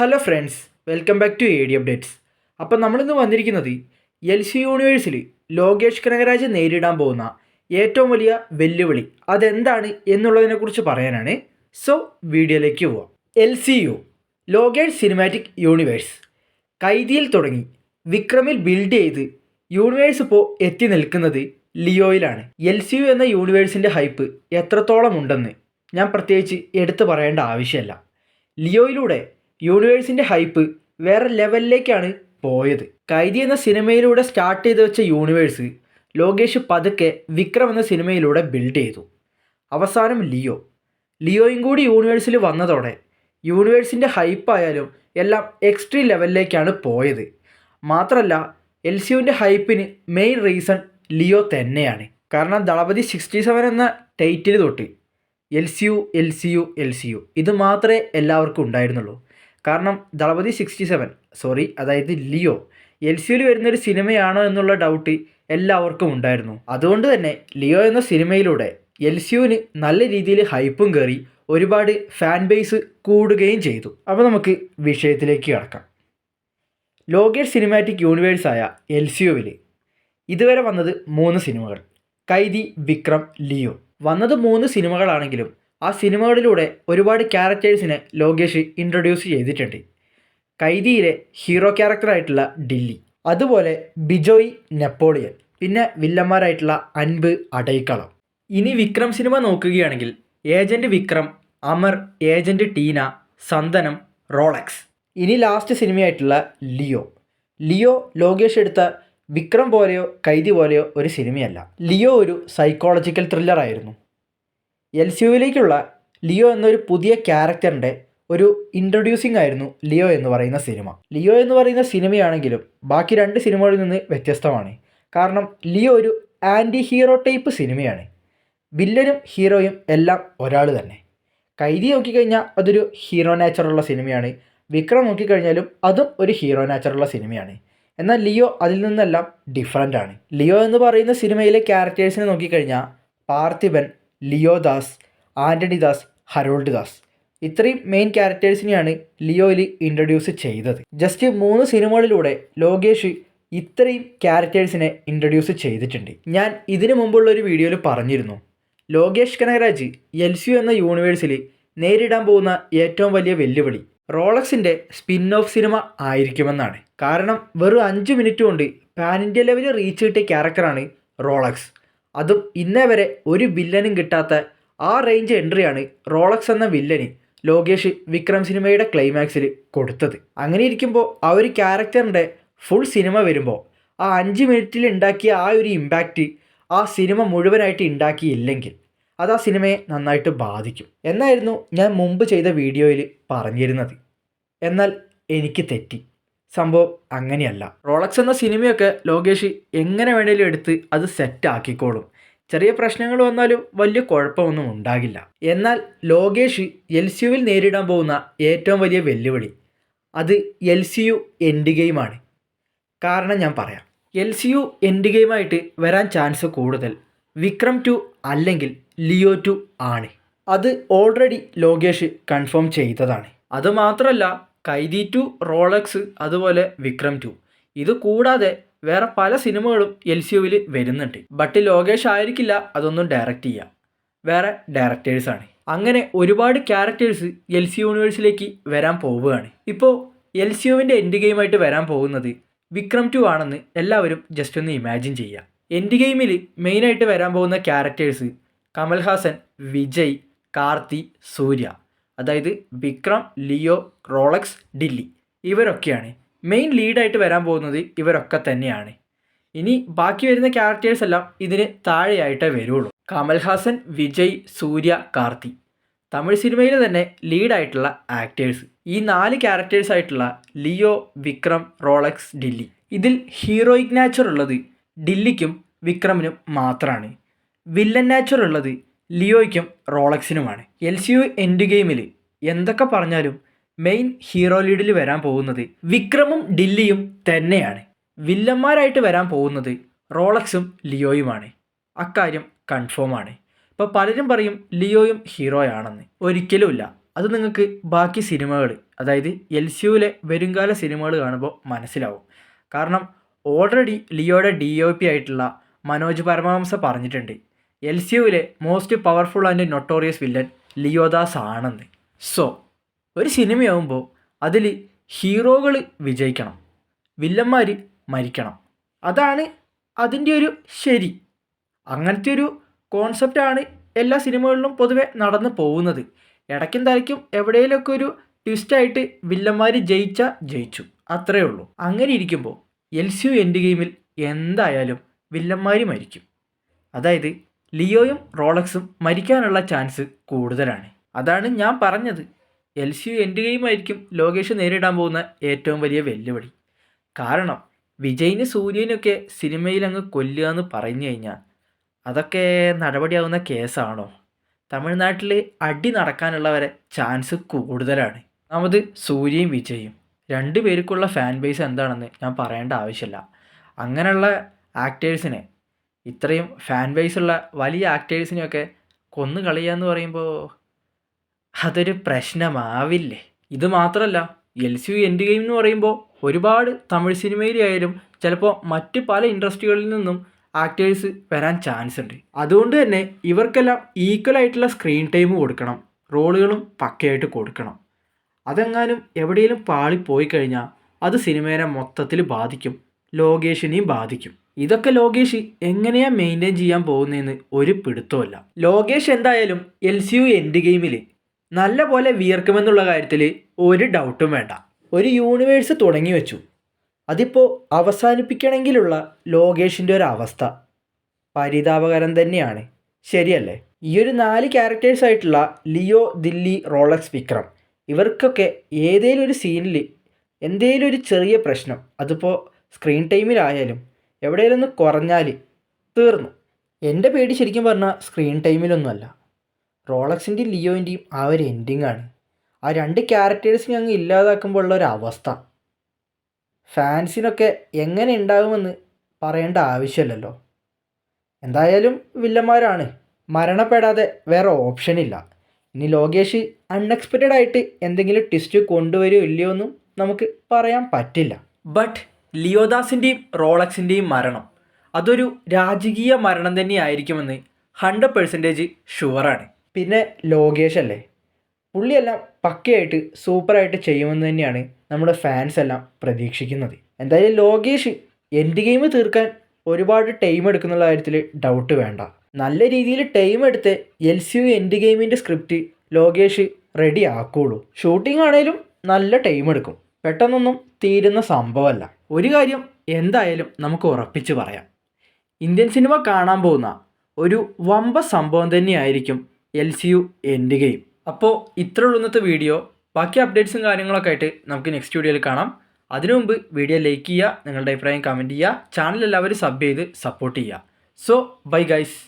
Hello friends welcome back to A D updates. അപ്പം നമ്മളിന്ന് വന്നിരിക്കുന്നത് എൽ സി യൂണിവേഴ്സിൽ ലോകേഷ് കനകരാജ് നേരിടാൻ പോകുന്ന ഏറ്റവും വലിയ വെല്ലുവിളി അതെന്താണ് എന്നുള്ളതിനെക്കുറിച്ച് പറയാനാണ്. സോ വീഡിയോയിലേക്ക് പോവാം. L C U Lokesh cinematic universe കൈദിയിൽ തുടങ്ങി വിക്രമിൽ ബിൽഡ് ചെയ്ത് യൂണിവേഴ്സ് ഇപ്പോൾ എത്തി നിൽക്കുന്നത് ലിയോയിലാണ്. എൽ സി യു എന്ന യൂണിവേഴ്സിന്റെ ഹൈപ്പ് എത്രത്തോളം ഉണ്ടെന്ന് ഞാൻ പ്രത്യേകിച്ച് എടുത്തു പറയേണ്ട ആവശ്യമല്ല. ലിയോയിലൂടെ യൂണിവേഴ്സിന്റെ ഹൈപ്പ് വേറെ ലെവലിലേക്കാണ് പോയത്. കൈദി എന്ന സിനിമയിലൂടെ സ്റ്റാർട്ട് ചെയ്ത് വെച്ച യൂണിവേഴ്സ് ലോകേഷ് പതുക്കെ വിക്രം എന്ന സിനിമയിലൂടെ ബിൽഡ് ചെയ്തു. അവസാനം ലിയോ. ലിയോയും കൂടി യൂണിവേഴ്സിൽ വന്നതോടെ യൂണിവേഴ്സിന്റെ ഹൈപ്പായാലും എല്ലാം എക്സ്ട്രീം ലെവലിലേക്കാണ് പോയത്. മാത്രമല്ല എൽ സി യുവിന്റെ ഹൈപ്പിന് മെയിൻ റീസൺ ലിയോ തന്നെയാണ്. കാരണം ദളപതി സിക്സ്റ്റി സെവൻ എന്ന ടൈറ്റിൽ തൊട്ട് L C U L C U L C U ഇത് മാത്രമേ എല്ലാവർക്കും ഉണ്ടായിരുന്നുള്ളൂ. കാരണം ദളപതി സിക്സ്റ്റി സെവൻ സോറി അതായത് ലിയോ. എൽ സി യുവിൽ വരുന്നൊരു സിനിമയാണോ എന്നുള്ള ഡൗട്ട് എല്ലാവർക്കും ഉണ്ടായിരുന്നു. അതുകൊണ്ട് തന്നെ ലിയോ എന്ന സിനിമയിലൂടെ എൽ സി യുവിന് നല്ല രീതിയിൽ ഹൈപ്പും കയറി ഒരുപാട് ഫാൻ ബേസ് കൂടുകയും ചെയ്തു. അപ്പോൾ നമുക്ക് വിഷയത്തിലേക്ക് കടക്കാം. ലോകേഷ് സിനിമാറ്റിക് യൂണിവേഴ്സായ എൽ സി യുവിൽ ഇതുവരെ വന്നത് മൂന്ന് സിനിമകൾ. കൈദി വിക്രം ലിയോ. വന്നത് മൂന്ന് സിനിമകളാണെങ്കിലും ആ സിനിമകളിലൂടെ ഒരുപാട് ക്യാരക്ടേഴ്സിനെ ലോകേഷ് ഇൻട്രൊഡ്യൂസ് ചെയ്തിട്ടുണ്ട്. കൈദിയിലെ ഹീറോ ക്യാരക്ടറായിട്ടുള്ള ഡില്ലി അതുപോലെ ബിജോയ് നെപ്പോളിയൻ പിന്നെ വില്ലന്മാരായിട്ടുള്ള അൻപ് അടൈക്കളം. ഇനി വിക്രം സിനിമ നോക്കുകയാണെങ്കിൽ agent Vikram Amar agent Tina Santhanam Rolex. ഇനി ലാസ്റ്റ് സിനിമയായിട്ടുള്ള ലിയോ. ലിയോ ലോകേഷ് എടുത്ത വിക്രം പോലെയോ കൈദി പോലെയോ ഒരു സിനിമയല്ല. ലിയോ ഒരു സൈക്കോളജിക്കൽ ത്രില്ലർ ആയിരുന്നു. എൽ സി യുവിലേക്കുള്ള ലിയോ എന്നൊരു പുതിയ ക്യാരക്ടറിന്റെ ഒരു ഇൻട്രൊഡ്യൂസിംഗ് ആയിരുന്നു ലിയോ എന്ന് പറയുന്ന സിനിമ. ലിയോ എന്ന് പറയുന്ന സിനിമയാണെങ്കിലും ബാക്കി രണ്ട് സിനിമകളിൽ നിന്ന് വ്യത്യസ്തമാണ്. കാരണം ലിയോ ഒരു ആന്റി ഹീറോ ടൈപ്പ് സിനിമയാണ്. വില്ലനും ഹീറോയും എല്ലാം ഒരാൾ തന്നെ. കൈദി നോക്കിക്കഴിഞ്ഞാൽ അതൊരു ഹീറോ നാച്ചറുള്ള സിനിമയാണ്. വിക്രം നോക്കിക്കഴിഞ്ഞാലും അതും ഒരു ഹീറോ നാച്ചറുള്ള സിനിമയാണ്. എന്നാൽ ലിയോ അതിൽ നിന്നെല്ലാം ഡിഫറന്റ് ആണ്. ലിയോ എന്ന് പറയുന്ന സിനിമയിലെ ക്യാരക്ടേഴ്സിനെ നോക്കിക്കഴിഞ്ഞാൽ Parthiban Leo Das Antony Das Harold Das. ഇത്രയും മെയിൻ ക്യാരക്ടേഴ്സിനെയാണ് ലിയോയിൽ ഇൻട്രൊഡ്യൂസ് ചെയ്തത്. ജസ്റ്റ് മൂന്ന് സിനിമകളിലൂടെ ലോകേഷ് ഇത്രയും ക്യാരക്ടേഴ്സിനെ ഇൻട്രൊഡ്യൂസ് ചെയ്തിട്ടുണ്ട്. ഞാൻ ഇതിനു മുമ്പുള്ള ഒരു വീഡിയോയിൽ പറഞ്ഞിരുന്നു. ലോകേഷ് കനകരാജ് എൽ സി എന്ന യൂണിവേഴ്സിൽ നേരിടാൻ പോകുന്ന ഏറ്റവും വലിയ വെല്ലുവിളി റോളക്സിന്റെ സ്പിൻ ഓഫ് സിനിമ ആയിരിക്കുമെന്നാണ്. കാരണം വെറും അഞ്ച് മിനിറ്റ് കൊണ്ട് പാൻ ഇന്ത്യ ലെവലിൽ റീച്ച് കിട്ടിയ ക്യാരക്ടറാണ് റോളക്സ്. അതും ഇന്നേ വരെ ഒരു വില്ലനും കിട്ടാത്ത ആ റേഞ്ച് എൻട്രിയാണ് റോളക്സ് എന്ന വില്ലന് ലോകേഷ് വിക്രം സിനിമയുടെ ക്ലൈമാക്സിൽ കൊടുത്തത്. അങ്ങനെ ഇരിക്കുമ്പോൾ ആ ഒരു ക്യാരക്ടറിന്റെ ഫുൾ സിനിമ വരുമ്പോൾ ആ അഞ്ച് മിനിറ്റിൽ ഉണ്ടാക്കിയ ആ ഒരു ഇമ്പാക്റ്റ് ആ സിനിമ മുഴുവനായിട്ട് ഉണ്ടാക്കിയില്ലെങ്കിൽ അത് ആ സിനിമയെ നന്നായിട്ട് ബാധിക്കും. എന്നായിരുന്നു ഞാൻ മുമ്പ് ചെയ്ത വീഡിയോയിൽ പറഞ്ഞിരുന്നത്. എന്നാൽ എനിക്ക് തെറ്റി. സംഭവം അങ്ങനെയല്ല. റോളക്സ് എന്ന സിനിമയൊക്കെ ലോകേഷ് എങ്ങനെ വേണേലും എടുത്ത് അത് സെറ്റ് ആക്കിക്കോളും. ചെറിയ പ്രശ്നങ്ങൾ വന്നാലും വലിയ കുഴപ്പമൊന്നും ഉണ്ടാകില്ല. എന്നാൽ ലോകേഷ് എൽ സി യുവിൽ നേരിടാൻ പോകുന്ന ഏറ്റവും വലിയ വെല്ലുവിളി അത് എൽ സി യു എൻഡ് ഗെയിമാണ് കാരണം ഞാൻ പറയാം. എൽ സി യു എൻഡ് ഗെയിമായിട്ട് വരാൻ ചാൻസ് കൂടുതൽ വിക്രം ടു അല്ലെങ്കിൽ ലിയോ ടു ആണ്. അത് ഓൾറെഡി ലോകേഷ് കൺഫേം ചെയ്തതാണ്. അത് മാത്രമല്ല കൈദി ടു റോളക്സ് അതുപോലെ വിക്രം ടു. ഇത് കൂടാതെ വേറെ പല സിനിമകളും എൽ സി യുവിൽ വരുന്നുണ്ട്. ബട്ട് ലോകേഷ് ആയിരിക്കില്ല അതൊന്നും ഡയറക്റ്റ് ചെയ്യാം. വേറെ ഡയറക്ടേഴ്സാണ് അങ്ങനെ ഒരുപാട് ക്യാരക്ടേഴ്സ് എൽ സി യൂണിവേഴ്സിലേക്ക് വരാൻ പോവുകയാണ്. ഇപ്പോൾ എൽ സി യുവിന്റെ എൻഡ് ഗെയിമായിട്ട് വരാൻ പോകുന്നത് വിക്രം ടു ആണെന്ന് എല്ലാവരും ജസ്റ്റ് ഒന്ന് ഇമാജിൻ ചെയ്യുക എൻഡ് ഗെയിമിൽ മെയിനായിട്ട് വരാൻ പോകുന്ന ക്യാരക്ടേഴ്സ് കമൽഹാസൻ വിജയ് കാർത്തി സൂര്യ. അതായത് വിക്രം ലിയോ റോളക്സ് ഡില്ലി. ഇവരൊക്കെയാണ്. മെയിൻ ലീഡായിട്ട് വരാൻ പോകുന്നത് ഇവരൊക്കെ തന്നെയാണ്. ഇനി ബാക്കി വരുന്ന ക്യാരക്ടേഴ്സ് എല്ലാം ഇതിന് താഴെയായിട്ടേ വരുള്ളൂ. കമൽഹാസൻ വിജയ് സൂര്യ കാർത്തി. തമിഴ് സിനിമയിൽ തന്നെ ലീഡായിട്ടുള്ള ആക്ടേഴ്സ് ഈ നാല് ക്യാരക്ടേഴ്സ് ആയിട്ടുള്ള ലിയോ വിക്രം റോളക്സ് ഡില്ലി. ഇതിൽ ഹീറോയിക് നാച്ചർ ഉള്ളത് ഡില്ലിക്കും വിക്രമിനും മാത്രമാണ് വില്ലൻ നാച്ചർ ഉള്ളത് ലിയോയ്ക്കും റോളക്സിനുമാണ്. എൽ സി യു എൻഡ് ഗെയിമിൽ എന്തൊക്കെ പറഞ്ഞാലും മെയിൻ ഹീറോ ലീഡിൽ വരാൻ പോകുന്നത് വിക്രമും ഡില്ലിയും തന്നെയാണ്. വില്ലന്മാരായിട്ട് വരാൻ പോകുന്നത് റോളക്സും ലിയോയുമാണ്. അക്കാര്യം കൺഫേം ആണ്. ഇപ്പോൾ പലരും പറയും ലിയോയും ഹീറോയാണെന്ന്. ഒരിക്കലുമില്ല. അത് നിങ്ങൾക്ക് ബാക്കി സിനിമകൾ അതായത് എൽ സി യുവിലെ വരുംകാല സിനിമകൾ കാണുമ്പോൾ മനസ്സിലാവും. കാരണം ഓൾറെഡി ലിയോയുടെ ഡി ഒ പി ആയിട്ടുള്ള മനോജ് പരമഹംസ പറഞ്ഞിട്ടുണ്ട്. L C യുവിലെ most powerful and notorious villain ലിയോദാസ് ആണെന്ന്. സോ ഒരു സിനിമയാവുമ്പോൾ അതിൽ ഹീറോകൾ വിജയിക്കണം വില്ലന്മാർ മരിക്കണം. അതാണ് അതിന്റെ ഒരു ശരി. അങ്ങനത്തെ ഒരു കോൺസെപ്റ്റാണ് എല്ലാ സിനിമകളിലും പൊതുവെ നടന്നു പോകുന്നത്. ഇടയ്ക്കും തലയ്ക്കും എവിടെയെങ്കിലുമൊക്കെ ഒരു ട്വിസ്റ്റായിട്ട് വില്ലന്മാർ ജയിച്ച ജയിച്ചു. അത്രയേ ഉള്ളൂ. അങ്ങനെ ഇരിക്കുമ്പോൾ എൽ സി യു എൻഡ് ഗെയിമിൽ എന്തായാലും വില്ലന്മാർ മരിക്കും. അതായത് ലിയോയും റോളക്സും മരിക്കാനുള്ള ചാൻസ് കൂടുതലാണ്. അതാണ് ഞാൻ പറഞ്ഞത്. എൽ സി യു എന്റെ ഗെയിം ആയിരിക്കും ലോകേഷ് നേരിടാൻ പോകുന്ന ഏറ്റവും വലിയ വെല്ലുവിളി. കാരണം വിജയിന് സൂര്യനൊക്കെ സിനിമയിൽ അങ്ങ് കൊല്ലുക എന്ന് പറഞ്ഞു കഴിഞ്ഞാൽ അതൊക്കെ നടപടിയാവുന്ന കേസാണോ? തമിഴ്നാട്ടിൽ അടി നടക്കാനുള്ള വരെ ചാൻസ് കൂടുതലാണ്. ഒന്നാമത് സൂര്യയും വിജയും. രണ്ടു പേർക്കുള്ള ഫാൻ ബേസ് എന്താണെന്ന് ഞാൻ പറയേണ്ട ആവശ്യമില്ല. അങ്ങനെയുള്ള ആക്ടേഴ്സിനെ ഇത്രയും ഫാൻ ബേസുള്ള വലിയ ആക്ടേഴ്സിനെയൊക്കെ കൊന്നു കളയുക എന്ന് പറയുമ്പോൾ അതൊരു പ്രശ്നമാവില്ലേ? ഇത് മാത്രമല്ല L C U end game എന്ന് പറയുമ്പോൾ ഒരുപാട് തമിഴ് സിനിമയിലായാലും ചിലപ്പോൾ മറ്റ് പല ഇൻഡസ്ട്രികളിൽ നിന്നും ആക്ടേഴ്സ് വരാൻ ചാൻസ് ഉണ്ട് അതുകൊണ്ട് തന്നെ ഇവർക്കെല്ലാം ഈക്വൽ ആയിട്ടുള്ള സ്ക്രീൻ ടൈം കൊടുക്കണം റോളുകളും പക്കയായിട്ട് കൊടുക്കണം. അതെങ്ങാനും എവിടെയെങ്കിലും പാളിപ്പോയി കഴിഞ്ഞാൽ അത് സിനിമേനെ മൊത്തത്തിൽ ബാധിക്കും ലോകേഷിനെയും ബാധിക്കും. ഇതൊക്കെ ലോകേഷ് എങ്ങനെയാ മെയിന്റെയിൻ ചെയ്യാൻ പോകുന്നതെന്ന് ഒരു പിടുത്തമല്ല ലോകേഷ് എന്തായാലും എൽ സി യു എൻഡ് ഗെയിമിൽ നല്ല പോലെ വിയർക്കുമെന്നുള്ള കാര്യത്തിൽ ഒരു ഡൗട്ടും വേണ്ട. ഒരു യൂണിവേഴ്സ് തുടങ്ങി വെച്ചു. അതിപ്പോൾ അവസാനിപ്പിക്കണമെങ്കിലുള്ള ലോകേഷിന്റെ ഒരു അവസ്ഥ പരിതാപകരം തന്നെയാണ്. ശരിയല്ലേ? ഈ ഒരു നാല് ക്യാരക്ടേഴ്സ് ആയിട്ടുള്ള ലിയോ ദില്ലി റോളക്സ് വിക്രം ഇവർക്കൊക്കെ ഏതെങ്കിലും ഒരു സീനിൽ എന്തെങ്കിലും ഒരു ചെറിയ പ്രശ്നം. അതിപ്പോൾ സ്ക്രീൻ ടൈമിലായാലും എവിടെയെങ്കിലും ഒന്ന് കുറഞ്ഞാൽ തീർന്നു. എന്റെ പേടി ശരിക്കും പറഞ്ഞാൽ സ്ക്രീൻ ടൈമിലൊന്നുമല്ല റോളക്സിന്റെയും ലിയോന്റെയും ആ ഒരു എൻഡിങ് ആണ്. ആ രണ്ട് ക്യാരക്ടേഴ്സിനെ അങ്ങ് ഇല്ലാതാക്കുമ്പോൾ ഉള്ള ഒരു അവസ്ഥ. ഫാൻസിനൊക്കെ എങ്ങനെ ഉണ്ടാകുമെന്ന് പറയേണ്ട ആവശ്യമില്ലല്ലോ. എന്തായാലും വില്ലന്മാരാണ്. മരണപ്പെടാതെ വേറെ ഓപ്ഷനില്ല ഇനി ലോകേഷ് അൺഎക്സ്പെക്റ്റഡ് ആയിട്ട് എന്തെങ്കിലും ട്വിസ്റ്റ് കൊണ്ടുവരുമോ ഇല്ലയോ എന്നും നമുക്ക് പറയാൻ പറ്റില്ല. ബട്ട് ലിയോദാസിന്റെയും റോളക്സിന്റെയും മരണം. അതൊരു രാജകീയ മരണം തന്നെയായിരിക്കുമെന്ന് ഹൺഡ്രഡ് പെർസെന്റേജ് ഷുവറാണ് പിന്നെ ലോകേഷ് അല്ലേ? പുള്ളിയെല്ലാം പക്കയായിട്ട് സൂപ്പറായിട്ട് ചെയ്യുമെന്ന് തന്നെയാണ് നമ്മുടെ ഫാൻസ് എല്ലാം പ്രതീക്ഷിക്കുന്നത്. എന്തായാലും ലോകേഷ് എൻഡ് ഗെയിം തീർക്കാൻ ഒരുപാട് ടൈം എടുക്കുന്നുള്ള കാര്യത്തിൽ ഡൗട്ട് വേണ്ട. നല്ല രീതിയിൽ ടൈം എടുത്ത് എൽ സി യു എൻഡ് ഗെയിമിന്റെ സ്ക്രിപ്റ്റ് ലോകേഷ് റെഡി ആക്കുള്ളൂ. ഷൂട്ടിംഗ് ആണേലും നല്ല ടൈം എടുക്കും. പെട്ടെന്നൊന്നും തീരുന്ന സംഭവമല്ല. ഒരു കാര്യം എന്തായാലും നമുക്ക് ഉറപ്പിച്ച് പറയാം. ഇന്ത്യൻ സിനിമ കാണാൻ പോകുന്ന ഒരു വമ്പ സംഭവം തന്നെയായിരിക്കും L C U end game അപ്പോൾ ഇത്ര ഉള്ളൂ ഇന്നത്തെ വീഡിയോ ബാക്കി അപ്ഡേറ്റ്സും കാര്യങ്ങളൊക്കെ ആയിട്ട് നമുക്ക് നെക്സ്റ്റ് വീഡിയോയിൽ കാണാം. അതിനു മുമ്പ് വീഡിയോ ലൈക്ക് ചെയ്യുക നിങ്ങളുടെ അഭിപ്രായം കമന്റ് ചെയ്യുക ചാനൽ എല്ലാവരും സബ് ചെയ്ത് സപ്പോർട്ട് ചെയ്യുക. So bye guys